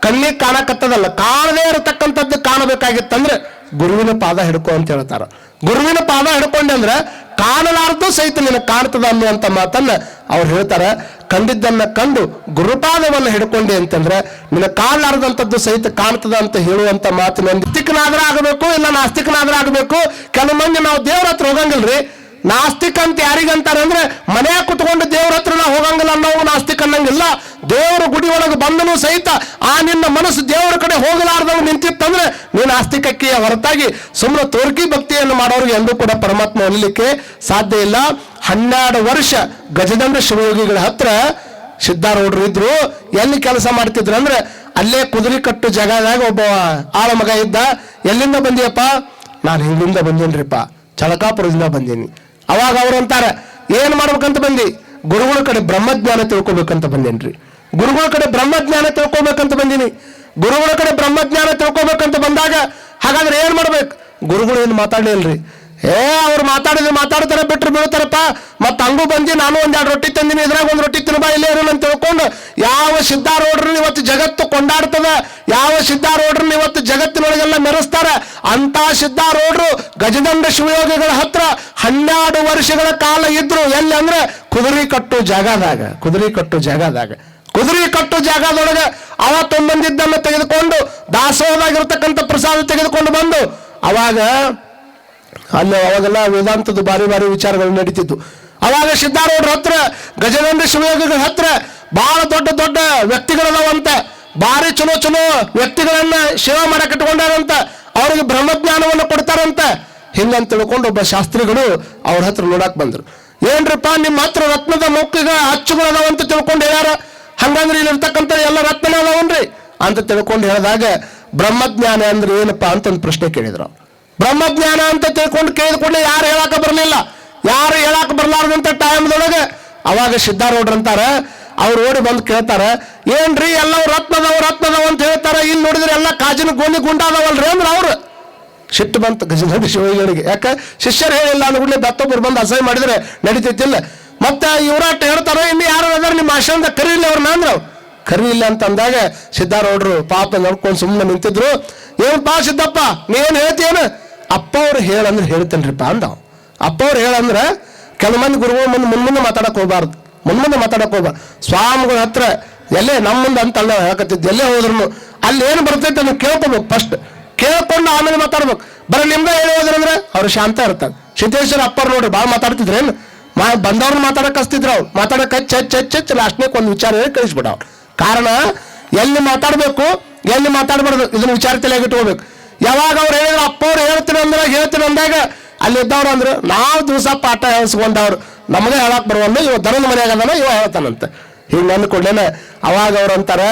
ಕಣ್ಣಿಗೆ ಕಾಣಕತ್ತದಲ್ಲ, ಕಾಣದೇ ಇರತಕ್ಕಂಥದ್ದು ಕಾಣಬೇಕಾಗಿತ್ತಂದ್ರೆ ಗುರುವಿನ ಪಾದ ಹಿಡ್ಕೊ ಅಂತ ಹೇಳ್ತಾರ. ಗುರುವಿನ ಪಾದ ಹಿಡ್ಕೊಂಡೆ ಅಂದ್ರೆ ಕಾಣಲಾರ್ದು ಸಹಿತ ನಿನಗೆ ಕಾಣ್ತದ ಅನ್ನುವಂತ ಮಾತನ್ನ ಅವ್ರು ಹೇಳ್ತಾರೆ. ಕಂಡಿದ್ದನ್ನ ಕಂಡು ಗುರುಪಾದವನ್ನ ಹಿಡ್ಕೊಂಡೆ ಅಂತಂದ್ರೆ ನಿನ್ನ ಕಾಣಲಾರ್ದಂಥದ್ದು ಸಹಿತ ಕಾಣ್ತದ ಅಂತ ಹೇಳುವಂತ ಮಾತಿನ ನಾಸ್ತಿಕನಾದ್ರ ಆಗಬೇಕು ಇಲ್ಲ ನಾಸ್ತಿಕನಾದ್ರ ಆಗಬೇಕು ಕೆಲವು ಮಂದಿ ನಾವು ದೇವರ ಹತ್ರ ಹೋಗಂಗಿಲ್ರಿ. ನಾಸ್ತಿಕ ಅಂತ ಯಾರಿಗಂತಾರೆ ಅಂದ್ರೆ ಮನೆ ಕುತ್ಕೊಂಡು ದೇವ್ರ ಹತ್ರ ನಾ ಹೋಗಂಗಿಲ್ಲ ಅನ್ನೋವು ನಾಸ್ತಿಕ ಅನ್ನಂಗಿಲ್ಲ. ದೇವರ ಗುಡಿ ಒಳಗೆ ಬಂದನು ಸಹಿತ ಆ ನಿನ್ನ ಮನಸ್ಸು ದೇವರ ಕಡೆ ಹೋಗಲಾರ್ದವ್ ನಿಂತಿತ್ತಂದ್ರೆ ನೀನು ಆಸ್ತಿಕಕ್ಕೆ ಹೊರತಾಗಿ ಸುಮ್ಮನೆ ತೋರ್ಕಿ ಭಕ್ತಿಯನ್ನು ಮಾಡೋರಿಗೆ ಎಂದೂ ಕೂಡ ಪರಮಾತ್ಮ ಒಲಿಲಿಕ್ಕೆ ಸಾಧ್ಯ ಇಲ್ಲ. ಹನ್ನೆರಡು ವರ್ಷ ಗಜದಂಡ ಶಿವಯೋಗಿಗಳ ಹತ್ರ ಸಿದ್ಧಾರೂಢರು ಇದ್ರು. ಎಲ್ಲಿ ಕೆಲಸ ಮಾಡ್ತಿದ್ರು ಅಂದ್ರೆ ಅಲ್ಲೇ ಕುದುರೆ ಕಟ್ಟು ಜಗದಾಗ ಒಬ್ಬ ಆಳ ಮಗ ಇದ್ದ, ಎಲ್ಲಿಂದ ಬಂದಿಯಪ್ಪ? ನಾನು ಹಿಂದಿಂದ ಬಂದೇನ್ರಿಪ್ಪ, ಚಳಕಾಪುರದಿಂದ ಬಂದೀನಿ. ಅವಾಗ ಅವ್ರು ಅಂತಾರೆ, ಏನ್ ಮಾಡ್ಬೇಕಂತ ಬಂದಿ? ಗುರುಗಳ ಕಡೆ ಬ್ರಹ್ಮಜ್ಞಾನ ತಿಳ್ಕೊಬೇಕಂತ ಬಂದೇನ್ರಿ. ಗುರುಗಳ ಕಡೆ ಬ್ರಹ್ಮಜ್ಞಾನ ತಿಳ್ಕೊಬೇಕಂತ ಬಂದೀನಿ. ಗುರುಗಳ ಕಡೆ ಬ್ರಹ್ಮಜ್ಞಾನ ತಿಳ್ಕೊಬೇಕಂತ ಬಂದಾಗ ಹಾಗಾದ್ರೆ ಏನ್ ಮಾಡ್ಬೇಕು? ಗುರುಗಳು ಏನು ಮಾತಾಡ್ಲಿಲ್ರಿ ಏ, ಅವ್ರು ಮಾತಾಡಿದ್ರೆ ಮಾತಾಡ್ತಾರೆ, ಬಿಟ್ರು ಬೀಳ್ತಾರಪ್ಪ. ಮತ್ತ ಹಂಗೂ ಬಂದಿ, ನಾನು ಒಂದೆರಡು ರೊಟ್ಟಿ ತಂದಿನಿ, ಇದ್ರಾಗ ಒಂದು ರೊಟ್ಟಿ ತಿನ್ಬಾ, ಇಲ್ಲೇ ಇರೋಣ ಅಂತ ತಿಳ್ಕೊಂಡು ಯಾವ ಸಿದ್ಧಾರೂಢರನ್ನ ಇವತ್ತು ಜಗತ್ತು ಕೊಂಡಾಡ್ತದ, ಯಾವ ಸಿದ್ಧಾರೂಢರನ್ನ ಇವತ್ತು ಜಗತ್ತಿನೊಳಗೆಲ್ಲ ಮೆರೆಸ್ತಾರ ಅಂತ ಸಿದ್ಧಾರೂಢರು ಗಜದಂಡ ಶಿವಯೋಗಿಗಳ ಹತ್ರ ಹನ್ನೆರಡು ವರ್ಷಗಳ ಕಾಲ ಇದ್ರು. ಎಲ್ಲಿ ಅಂದ್ರೆ ಕುದುರೆ ಕಟ್ಟು ಜಾಗದಾಗ, ಕುದುರೆ ಕಟ್ಟು ಜಾಗದಾಗ. ಕುದುರೆ ಕಟ್ಟು ಜಾಗದೊಳಗೆ ಅವ ಬಂದಿದ್ದನ್ನು ತೆಗೆದುಕೊಂಡು ದಾಸೋಹವಾಗಿರ್ತಕ್ಕಂಥ ಪ್ರಸಾದ ತೆಗೆದುಕೊಂಡು ಬಂದು, ಅವಾಗ ಅಲ್ಲಿ ಅವಾಗೆಲ್ಲ ವೇದಾಂತದ ಬಾರಿ ಬಾರಿ ವಿಚಾರಗಳು ನಡೀತಿದ್ದು. ಅವಾಗ ಸಿದ್ಧಾರೂಢರ ಹತ್ರ, ಗಜದಂಡ ಶಿವಯೋಗಿಗಳ ಹತ್ರ ಬಹಳ ದೊಡ್ಡ ದೊಡ್ಡ ವ್ಯಕ್ತಿಗಳದಾವಂತ. ಭಾರಿ ಚಲೋ ಚಲೋ ವ್ಯಕ್ತಿಗಳನ್ನ ಸೇವೆ ಮಾಡಕ್ ಇಟ್ಕೊಂಡಾರಂತ. ಅವ್ರಿಗೆ ಬ್ರಹ್ಮಜ್ಞಾನವನ್ನು ಕೊಡ್ತಾರಂತ. ಹಿಂಗಂತ ತಿಳ್ಕೊಂಡು ಒಬ್ಬ ಶಾಸ್ತ್ರಿಗಳು ಅವ್ರ ಹತ್ರ ನೋಡಕ್ ಬಂದ್ರು. ಏನ್ರಪ್ಪ, ನಿಮ್ಮ ಹತ್ರ ರತ್ನದ ಮುಕ್ಕಿಗ ಅಚ್ಚುಗಳು ಅದಾವಂತ ತಿಳ್ಕೊಂಡು ಹೇಳ್ಯಾರ. ಹಂಗಂದ್ರೆ ಇಲ್ಲಿರ್ತಕ್ಕಂಥ ಎಲ್ಲ ರತ್ನ ಅದಾವನ್ರಿ? ಅಂತ ತಿಳ್ಕೊಂಡು ಹೇಳಿದಾಗ ಬ್ರಹ್ಮಜ್ಞಾನ ಅಂದ್ರೆ ಏನಪ್ಪಾ ಅಂತ ಒಂದು ಪ್ರಶ್ನೆ ಕೇಳಿದ್ರು. ಬ್ರಹ್ಮಜ್ಞಾನ ಅಂತ ತಿಳ್ಕೊಂಡು ಕೇಳಿದ ಕೂಡಲೇ ಯಾರು ಹೇಳಾಕ ಬರಲಿಲ್ಲ. ಯಾರು ಹೇಳಾಕ ಬರಲಾರ್ದಂತ ಟೈಮ್ದೊಳಗೆ ಅವಾಗ ಸಿದ್ಧಾರೂಢರಂತಾರ ಅವ್ರು ಓಡಿ ಬಂದು ಕೇಳ್ತಾರ, ಏನ್ರಿ ಎಲ್ಲವೂ ರತ್ನದವ್ ರತ್ನದವ್ ಅಂತ ಹೇಳ್ತಾರೆ, ಇಲ್ಲಿ ನೋಡಿದ್ರೆ ಎಲ್ಲ ಕಾಜಿನ ಗೋಣಿ ಗುಂಡಾದವಲ್ರಿ ಅಂದ್ರೆ ಅವ್ರು. ಸಿಟ್ಟು ಬಂತು ಗಜನಡಿ ಶಿವಗಳಿಗೆ ಯಾಕೆ? ಶಿಷ್ಯರು ಹೇಳಿಲ್ಲ ಅಂದ್ಬಿಡ್ಲಿ ದತ್ತೊಬ್ಬರು ಬಂದು ಅಸಹ್ಯ ಮಾಡಿದ್ರೆ ನಡೀತಿತ್ತಿಲ್ಲ ಮತ್ತೆ ಇವರಾಟ ಹೇಳ್ತಾರೆ ಇನ್ನು ಯಾರು ಅದಾರ ನಿಮ್ಮ ಆಶ್ರಮದ ಕರೀಲಿ ಅವ್ರನ್ನ ಅಂದ್ರೆ ಕರೀಲಿಲ್ಲ ಅಂತ ಅಂದಾಗ ಸಿದ್ಧಾರೂಢರು ಪಾಪ ನೋಡ್ಕೊಂಡು ಸುಮ್ಮನೆ ನಿಂತಿದ್ರು. ಏನಪ್ಪಾ ಸಿದ್ದಪ್ಪ ನೀನು ಹೇಳ್ತೀಯೇನು? ಅಪ್ಪ ಅವ್ರು ಹೇಳಂದ್ರೆ ಹೇಳ್ತೇನ್ರಿಪ್ಪ ಅಂದ ಅಪ್ಪ ಅವ್ರು ಹೇಳಂದ್ರೆ, ಕೆಲವು ಮಂದಿ ಗುರುಗಳು ಮುಂದೆ ಮುಂದೆ ಮಾತಾಡಕ್ಕೆ ಮಾತಾಡಕ್ ಹೋಗ್ಬಾರ್ದು. ಮುಂದೆ ಮಾತಾಡಕ್ ಹೋಗ. ಸ್ವಾಮಿಗಳ ಹತ್ರ ಎಲ್ಲೇ ನಮ್ಮ ಮುಂದೆ ಅಂತ ಅಲ್ಲ ಹೇಳಕತ್ತಿದ್ದು. ಎಲ್ಲೇ ಹೋದ್ರು ಅಲ್ಲಿ ಏನು ಬರ್ತೈತೆ ಅದನ್ನ ಕೇಳ್ಕೊಬೇಕು ಫಸ್ಟ್ ಕೇಳ್ಕೊಂಡು ಆಮೇಲೆ ಮಾತಾಡ್ಬೇಕು. ಬರೀ ನಿಮ್ದ ಹೇಳಿ ಹೋದ್ರಂದ್ರೆ ಅವ್ರು ಶಾಂತ ಇರ್ತಾರೆ. ಸಿದ್ದೇಶ್ವರ ಅಪ್ಪರ್ ನೋಡ್ರಿ, ಭಾಳ ಮಾತಾಡ್ತಿದ್ರೇನು ಮಾ ಬಂದವ್ರನ್ನ ಮಾತಾಡಕ್ ಹಚ್ತಿದ್ರು ಅವ್ರು. ಮಾತಾಡಕ್ ಹಚ್ಚ ಹಚ್ಚ ಹಚ್ಚ ಲಾಸ್ಟ್ನೇಕ್ ಒಂದು ವಿಚಾರ ಹೇಳಿ ಕಳಿಸ್ಬಿಡ ಅವ್ರು. ಕಾರಣ, ಎಲ್ಲಿ ಮಾತಾಡಬೇಕು, ಎಲ್ಲಿ ಮಾತಾಡ್ಬಾರ್ದು, ಇದನ್ನ ವಿಚಾರ ತಲೆಯಾಗಿ ಇಟ್ಕೋಬೇಕು. ಯಾವಾಗ ಅವ್ರು ಹೇಳಿದ್ರು, ಅಪ್ಪ ಅವ್ರು ಹೇಳ್ತೀನಿ ಅಂದ್ರೆ, ಹೇಳ್ತೀನಿ ಅಂದಾಗ ಅಲ್ಲಿ ಇದ್ದವ್ರು ಅಂದ್ರೆ, ನಾವು ದಿವಸ ಪಾಠ ಹೇಳಿಸ್ಕೊಂಡವ್ರು. ನಮಗೆ ಹೇಳಕ್ ಬರುವಲ್ಲ ಇವ ದನದ ಮನೆಯಾಗ ಇವ ಹೇಳ್ತಾನಂತ. ಹಿಂಗೆ ಅಂದ್ಕೊಳ್ಳೇನ ಅವಾಗ ಅವ್ರು ಅಂತಾರೆ,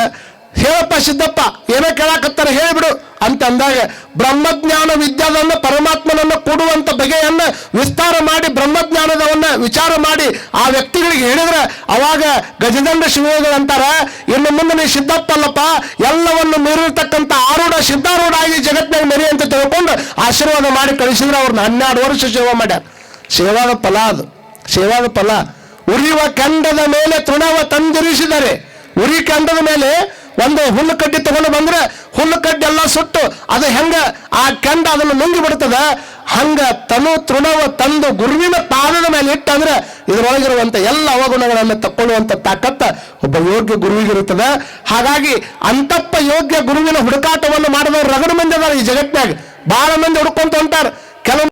ಹೇಳಪ್ಪ ಸಿದ್ದಪ್ಪ, ಏನೋ ಹೇಳಿ ಹೇಳಿಬಿಡು. ಅಂತ ಅಂದಾಗ, ಬ್ರಹ್ಮಜ್ಞಾನ ವಿದ್ಯಾದನ್ನ ಪರಮಾತ್ಮನನ್ನ ಕೊಡುವಂತ ಬಗೆಯನ್ನ ವಿಸ್ತಾರ ಮಾಡಿ, ಬ್ರಹ್ಮಜ್ಞಾನದವನ್ನ ವಿಚಾರ ಮಾಡಿ ಆ ವ್ಯಕ್ತಿಗಳಿಗೆ ಹೇಳಿದ್ರೆ, ಅವಾಗ ಗಜದಂಡ ಶಿವಯೋಗಿಗಳು ಅಂತಾರೆ, ಇನ್ನು ಮುಂದೆ ನೀ ಸಿದ್ದಪ್ಪ ಅಲ್ಲಪ್ಪ, ಎಲ್ಲವನ್ನು ಮೀರಿರ್ತಕ್ಕಂಥ ಆರೂಢ, ಸಿದ್ಧಾರೂಢ ಆಗಿ ಜಗತ್ನಾಗ ಮೆರಿ ಅಂತ ತಿಳ್ಕೊಂಡು ಆಶೀರ್ವಾದ ಮಾಡಿ ಕಳಿಸಿದ್ರೆ ಅವ್ರನ್ನ ಹನ್ನೆರಡು ವರ್ಷ ಸೇವಾ ಮಾಡ್ಯಾರ. ಸೇವಾದ ಫಲ ಅದು. ಸೇವಾದ ಫಲ ಉರಿಯುವ ಕಂಡದ ಮೇಲೆ ತೃಣವ ತಂದಿರಿಸಿದರೆ, ಉರಿ ಕಂಡದ ಮೇಲೆ ಒಂದು ಹುಲ್ಲು ಕಡ್ಡಿ ತಗೊಂಡು ಬಂದ್ರೆ ಹುಲ್ಲು ಕಡ್ಡಿ ಎಲ್ಲ ಸುಟ್ಟು ಅದು ಹೆಂಗ ಆ ಕೆಂಡ ಅದನ್ನು ನುಂಗಿ ಬಿಡ್ತದ? ಹಂಗ ತನು ತೃಣವ ತಂದು ಗುರುವಿನ ಪಾದದ ಮೇಲೆ ಇಟ್ಟಂದ್ರೆ ಇದರೊಳಗಿರುವಂತ ಎಲ್ಲ ಅವಗುಣಗಳನ್ನು ತಕ್ಕೊಳ್ಳುವಂತ ತಾಕತ್ತ ಒಬ್ಬ ಯೋಗ್ಯ ಗುರುವಿಗಿರುತ್ತದೆ. ಹಾಗಾಗಿ ಅಂತಪ್ಪ ಯೋಗ್ಯ ಗುರುವಿನ ಹುಡುಕಾಟವನ್ನು ಮಾಡಿದವರು ರಗಡ ಮಂದಿ ಅದಾರ ಈ ಜಗತ್ನಾಗ ಬಹಳ ಮಂದಿ ಹುಡ್ಕೊಂತ ಹೊಂಟಾರ. ಕೆಲವು